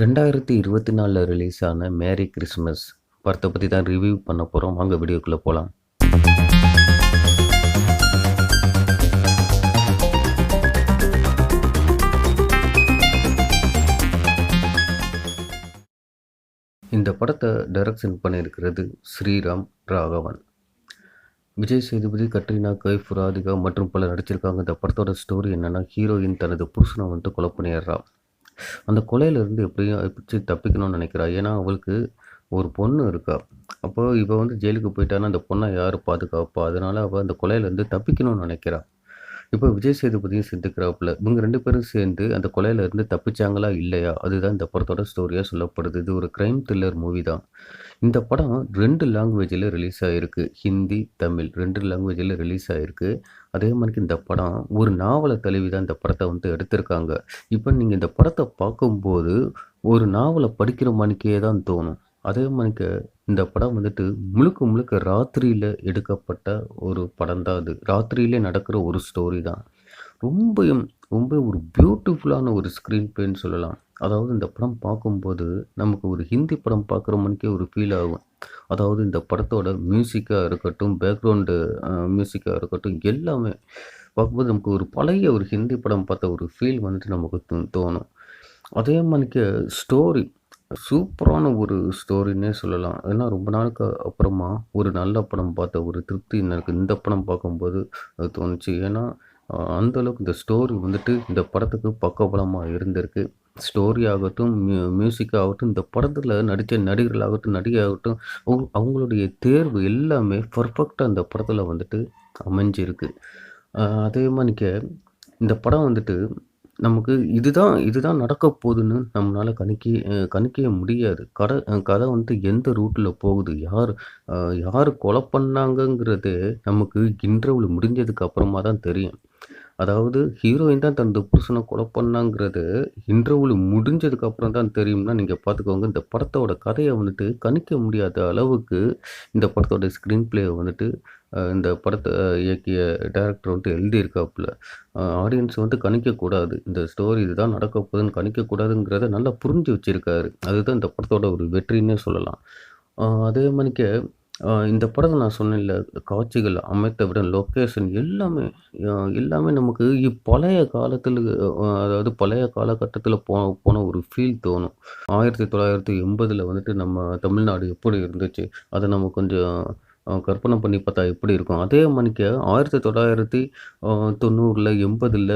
ரெண்டாயிரத்தி இருபத்தி நாலில் ரிலீஸ் ஆன மேரி கிறிஸ்மஸ் படத்தை பற்றி தான் ரிவ்யூ பண்ண போகிறோம் வாங்க வீடியோக்குள்ளே போகலாம் இந்த படத்தை டைரக்ஷன் பண்ணியிருக்கிறது ஸ்ரீராம் ராகவன். விஜய் சேதுபதி கட்ரினா கைஃப் ராதிகா மற்றும் பலர் நடிச்சிருக்காங்க. இந்த படத்தோட ஸ்டோரி என்னென்னா ஹீரோயின் தனது புருஷனை வந்துட்டு கொலை பண்ணிடுறான் அந்த கொலையிலேருந்து எப்படியும் பிடிச்சி தப்பிக்கணும்னு நினைக்கிறா. ஏன்னா அவளுக்கு ஒரு பொண்ணு இருக்கா. அப்போ இப்போ வந்து ஜெயிலுக்கு போயிட்டான்னா அந்த பொண்ணை யார் பாதுகாப்பா? அதனால அவள் அந்த கொலையிலேருந்து தப்பிக்கணும்னு நினைக்கிறா. இப்போ விஜய் சேதுபதியும் சேர்ந்துக்கிறாப்புல இவங்க ரெண்டு பேரும் சேர்ந்து அந்த கொலையிலேருந்து தப்பிச்சாங்களா இல்லையா? அதுதான் இந்த படத்தோட ஸ்டோரியாக சொல்லப்படுது. இது ஒரு க்ரைம் த்ரில்லர் மூவி தான். இந்த படம் ரெண்டு லாங்குவேஜில் ரிலீஸ் ஆகிருக்கு ஹிந்தி தமிழ் ரெண்டு லாங்குவேஜில் ரிலீஸ் ஆகிருக்கு அதே மாதிரி இந்த படம் ஒரு நாவலை தழுவி தான் இந்த படத்தை வந்து எடுத்திருக்காங்க. இப்போ நீங்கள் இந்த படத்தை பார்க்கும்போது ஒரு நாவலை படிக்கிற மணிக்கே தான் தோணும். அதே மாதிரிக்கு இந்த படம் வந்துட்டு முழுக்க முழுக்க ராத்திரியில் எடுக்கப்பட்ட ஒரு படம் தான் அது. ராத்திரியிலே நடக்கிற ஒரு ஸ்டோரி தான். ரொம்ப ரொம்ப ஒரு பியூட்டிஃபுல்லான ஒரு ஸ்க்ரீன் பிளேன்னு சொல்லலாம். அதாவது இந்த படம் பார்க்கும்போது நமக்கு ஒரு ஹிந்தி படம் பார்க்குற மணிக்கே ஒரு ஃபீல் ஆகும். அதாவது இந்த படத்தோட மியூசிக்காக இருக்கட்டும் பேக்ரவுண்டு மியூசிக்காக இருக்கட்டும் எல்லாமே பார்க்கும்போது நமக்கு ஒரு பழைய ஒரு ஹிந்தி படம் பார்த்த ஒரு ஃபீல் வந்துட்டு நமக்கு தோ- தோணும். அதே மாதிரிக்கு ஸ்டோரி சூப்பரான ஒரு ஸ்டோரின்னே சொல்லலாம். ஏன்னா ரொம்ப நாளுக்கு அப்புறமா ஒரு நல்ல படம் பார்த்த ஒரு திருப்தி எனக்கு இந்த படம் பார்க்கும்போது அது தோணுச்சு. ஏன்னா அந்தளவுக்கு இந்த ஸ்டோரி வந்துட்டு இந்த படத்துக்கு பக்கபலமாக இருந்திருக்கு. ஸ்டோரி ஆகட்டும் மியூ மியூசிக் ஆகட்டும் இந்த படத்தில் நடித்த நடிகர்களாகட்டும் நடிகையாகட்டும் அவங்க அவங்களுடைய தேர்வு எல்லாமே பர்ஃபெக்டாக இந்த படத்தில் வந்துட்டு அமைஞ்சிருக்கு. அதே மாதிரிக்க இந்த படம் வந்துட்டு நமக்கு இதுதான் இதுதான் நடக்க போகுதுன்னு நம்மளால் கணிக்க கணிக்கவே முடியாது. கதை கதை வந்து எந்த ரூட்டில் போகுது? யார் யார் கொலை பண்ணாங்கங்கிறது நமக்கு இன்டர்வல் முடிஞ்சதுக்கு அப்புறமா தான் தெரியும். அதாவது ஹீரோயின் தான் தனது புருஷனை கொலை பண்ணாங்கிறது இன்டர்வல் முடிஞ்சதுக்கு அப்புறம் தான் தெரியும்னா நீங்கள் பார்த்துக்கோங்க இந்த படத்தோட கதையை வந்துட்டு கணிக்க முடியாத அளவுக்கு இந்த படத்தோட ஸ்க்ரீன் பிளேயை வந்துட்டு இந்த படத்தை இயக்கிய டேரக்டர் வந்துட்டு எழுதியிருக்காப்புல. ஆடியன்ஸ் வந்து கணிக்கக்கூடாது. இந்த ஸ்டோரி இதுதான் நடக்க போகுதுன்னு கணிக்கக்கூடாதுங்கிறத நல்லா புரிஞ்சு வச்சிருக்காரு. அதுதான் இந்த படத்தோட ஒரு வெற்றின்னே சொல்லலாம். அதே மாதிரிக்க இந்த படத்தை நான் சொன்னேன்ல காட்சிகள் அமைத்த விட லொக்கேஷன் எல்லாமே எல்லாமே நமக்கு இப் பழைய காலத்தில் அதாவது பழைய காலகட்டத்தில் போ போன ஒரு ஃபீல் தோணும். ஆயிரத்தி தொள்ளாயிரத்தி எண்பதில் வந்துட்டு நம்ம தமிழ்நாடு எப்படி இருந்துச்சு? அதை நம்ம கொஞ்சம் கற்பனை பண்ணி பார்த்தா எப்படி இருக்கும்? அதே மணிக்கு ஆயிரத்தி தொள்ளாயிரத்தி தொண்ணூறில் எண்பதில்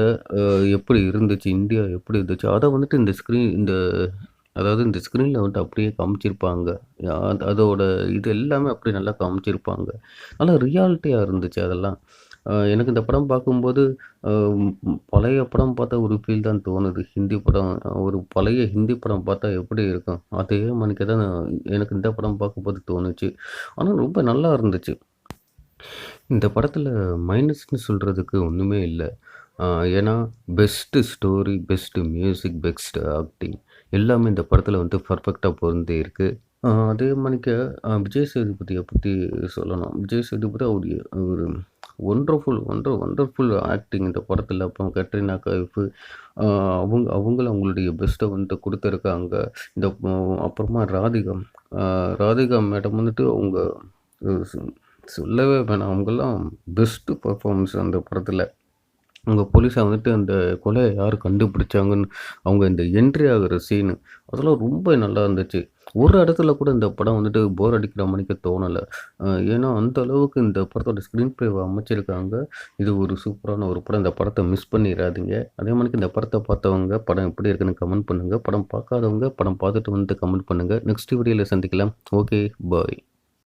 எப்படி இருந்துச்சு? இந்தியா எப்படி இருந்துச்சு? அதை வந்துட்டு இந்த ஸ்க்ரீன் இந்த அதாவது இந்த ஸ்க்ரீனில் வந்துட்டு அப்படியே காமிச்சிருப்பாங்க. அதோட இது எல்லாமே அப்படியே நல்லா காமிச்சிருப்பாங்க. நல்லா ரியாலிட்டியாக இருந்துச்சு அதெல்லாம். எனக்கு இந்த படம் பார்க்கும்போது பழைய படம் பார்த்தா ஒரு ஃபீல் தான் தோணுது. ஹிந்தி படம் ஒரு பழைய ஹிந்தி படம் பார்த்தா எப்படி இருக்கும்? அதே மணிக்கு தான் எனக்கு இந்த படம் பார்க்கும்போது தோணுச்சு. ஆனால் ரொம்ப நல்லா இருந்துச்சு. இந்த படத்தில் மைனஸ்னு சொல்கிறதுக்கு ஒன்றுமே இல்லை. ஏன்னா best story best music best acting எல்லாமே இந்த படத்தில் வந்து பர்ஃபெக்டாக பொருந்தி இருக்குது அதே மாதிரிக்க விஜய் சேதுபதியை பற்றி சொல்லணும். விஜய் சேதுபதி அவர் ஒரு ஒண்டர்ஃபுல் ஒன்று ஒண்டர்ஃபுல் ஆக்டிங் இந்த படத்தில். அப்புறம் கட்ரினா கைஃபு அவங்க அவங்களும் அவங்களுடைய பெஸ்ட்டை வந்துட்டு கொடுத்துருக்காங்க. இந்த அப்புறமா ராதிகா ராதிகா மேடம் வந்துட்டு அவங்க சொல்லவே வேணாம். அவங்கெல்லாம் பெஸ்ட்டு பர்ஃபார்மன்ஸ் அந்த படத்தில். அவங்க போலீஸை வந்துட்டு அந்த கொலை யார் கண்டுபிடிச்சாங்கன்னு அவங்க இந்த என்ட்ரி ஆகிற சீனு அதெல்லாம் ரொம்ப நல்லா இருந்துச்சு. ஒரு இடத்துல கூட இந்த படம் வந்துட்டு போர் அடிக்கிற மணிக்கு தோணலை. ஏன்னா அந்த அளவுக்கு இந்த படத்தோட ஸ்க்ரீன் ப்ளே அமைச்சிருக்காங்க. இது ஒரு சூப்பரான ஒரு படம். இந்த படத்தை மிஸ் பண்ணிடாதீங்க அதே மாதிரி இந்த படத்தை பார்த்தவங்க படம் எப்படி இருக்குன்னு கமெண்ட் பண்ணுங்கள் படம் பார்க்காதவங்க படம் பார்த்துட்டு வந்து கமெண்ட் பண்ணுங்கள் நெக்ஸ்ட் வீடியோவில் சந்திக்கலாம். Okay bye